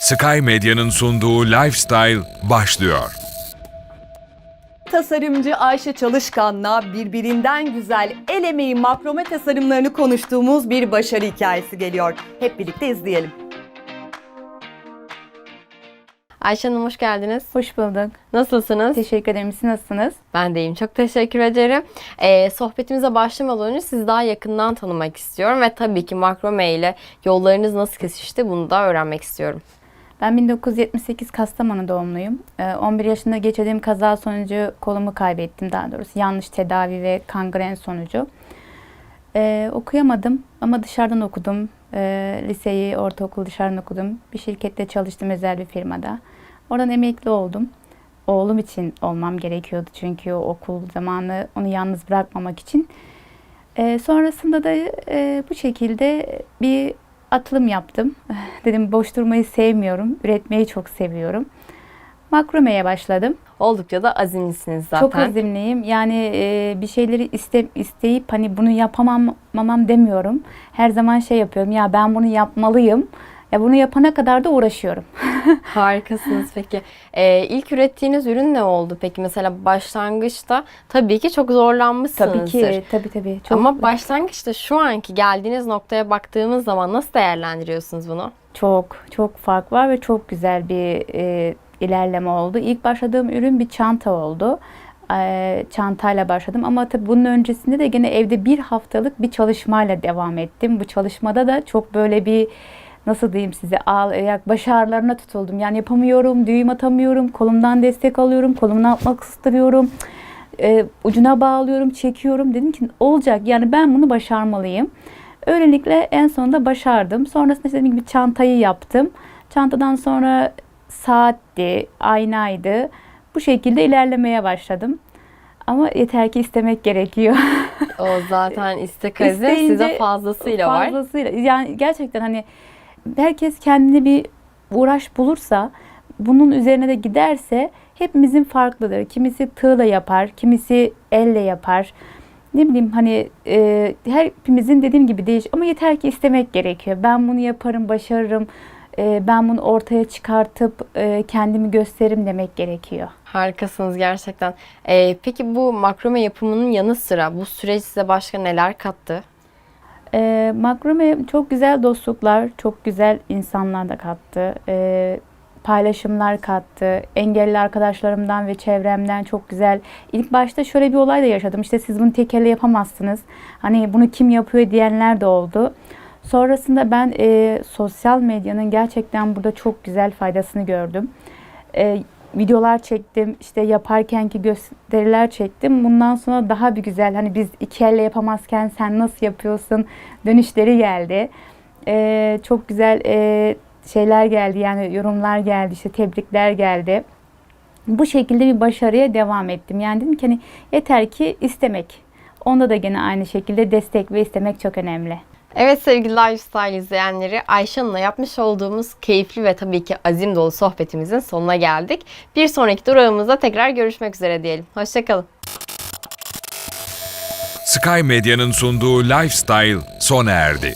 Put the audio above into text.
Sky Medya'nın sunduğu Lifestyle başlıyor. Tasarımcı Ayşe Çalışkan'la birbirinden güzel el emeği makrome tasarımlarını konuştuğumuz bir başarı hikayesi geliyor. Hep birlikte izleyelim. Ayşe Hanım hoş geldiniz. Hoş bulduk. Nasılsınız? Teşekkür ederim. Siz nasılsınız? Ben de iyiyim. Çok teşekkür ederim. Ee, sohbetimize başlamadan önce sizi daha yakından tanımak istiyorum ve tabii ki makrome ile yollarınız nasıl kesişti bunu da öğrenmek istiyorum. Ben 1978 Kastamonu doğumluyum. Ee, 11 yaşında geçirdiğim kaza sonucu kolumu kaybettim daha doğrusu. Yanlış tedavi ve kangren sonucu. Ee, okuyamadım ama dışarıdan okudum. Ee, liseyi, ortaokul dışarıdan okudum. Bir şirkette çalıştım özel bir firmada. Oradan emekli oldum. Oğlum için olmam gerekiyordu çünkü o okul zamanı onu yalnız bırakmamak için. Ee, sonrasında da e, bu şekilde bir atılım yaptım. Dedim boş durmayı sevmiyorum, üretmeyi çok seviyorum. Makromeye başladım. Oldukça da azimlisiniz zaten. Çok azimliyim. Yani e, bir şeyleri iste, isteyip hani bunu yapamam mamam demiyorum. Her zaman şey yapıyorum. Ya ben bunu yapmalıyım. Ya bunu yapana kadar da uğraşıyorum. Harikasınız peki. Ee, ilk ürettiğiniz ürün ne oldu peki? Mesela başlangıçta tabii ki çok zorlanmışsınızdır. Tabii ki, tabii tabii. Çok, Ama başlangıçta şu anki geldiğiniz noktaya baktığımız zaman nasıl değerlendiriyorsunuz bunu? Çok, çok fark var ve çok güzel bir e, ilerleme oldu. İlk başladığım ürün bir çanta oldu. E, çantayla başladım ama tabii bunun öncesinde de gene evde bir haftalık bir çalışmayla devam ettim. Bu çalışmada da çok böyle bir nasıl diyeyim size ağ, ayak baş ağrılarına tutuldum. Yani yapamıyorum, düğüm atamıyorum, kolumdan destek alıyorum, kolumdan atmak ıstırıyorum. E, ucuna bağlıyorum, çekiyorum. Dedim ki olacak yani ben bunu başarmalıyım. Öylelikle en sonunda başardım. Sonrasında işte dediğim gibi çantayı yaptım. Çantadan sonra saatti, aynaydı. Bu şekilde ilerlemeye başladım. Ama yeter ki istemek gerekiyor. O zaten istek size fazlasıyla var. Fazlasıyla. Yani gerçekten hani herkes kendine bir uğraş bulursa, bunun üzerine de giderse hepimizin farklıdır. Kimisi tığla yapar, kimisi elle yapar. Ne bileyim hani e, hepimizin dediğim gibi değiş ama yeter ki istemek gerekiyor. Ben bunu yaparım, başarırım. e, ben bunu ortaya çıkartıp e, kendimi gösteririm demek gerekiyor. Harikasınız gerçekten. Ee, peki bu makrome yapımının yanı sıra bu süreç size başka neler kattı? E, makrome çok güzel dostluklar, çok güzel insanlar da kattı. E, paylaşımlar kattı. Engelli arkadaşlarımdan ve çevremden çok güzel. İlk başta şöyle bir olay da yaşadım. İşte siz bunu tek elle yapamazsınız. Hani bunu kim yapıyor diyenler de oldu. Sonrasında ben e, sosyal medyanın gerçekten burada çok güzel faydasını gördüm. E, videolar çektim, işte yaparkenki gösteriler çektim. Bundan sonra daha bir güzel, hani biz iki elle yapamazken sen nasıl yapıyorsun dönüşleri geldi. E, çok güzel e, şeyler geldi, yani yorumlar geldi, işte tebrikler geldi. Bu şekilde bir başarıya devam ettim. Yani dedim ki hani yeter ki istemek. Onda da gene aynı şekilde destek ve istemek çok önemli. Evet sevgili Lifestyle izleyenleri Ayşe yapmış olduğumuz keyifli ve tabii ki azim dolu sohbetimizin sonuna geldik. Bir sonraki durağımızda tekrar görüşmek üzere diyelim. Hoşçakalın. Sky Medya'nın sunduğu Lifestyle sona erdi.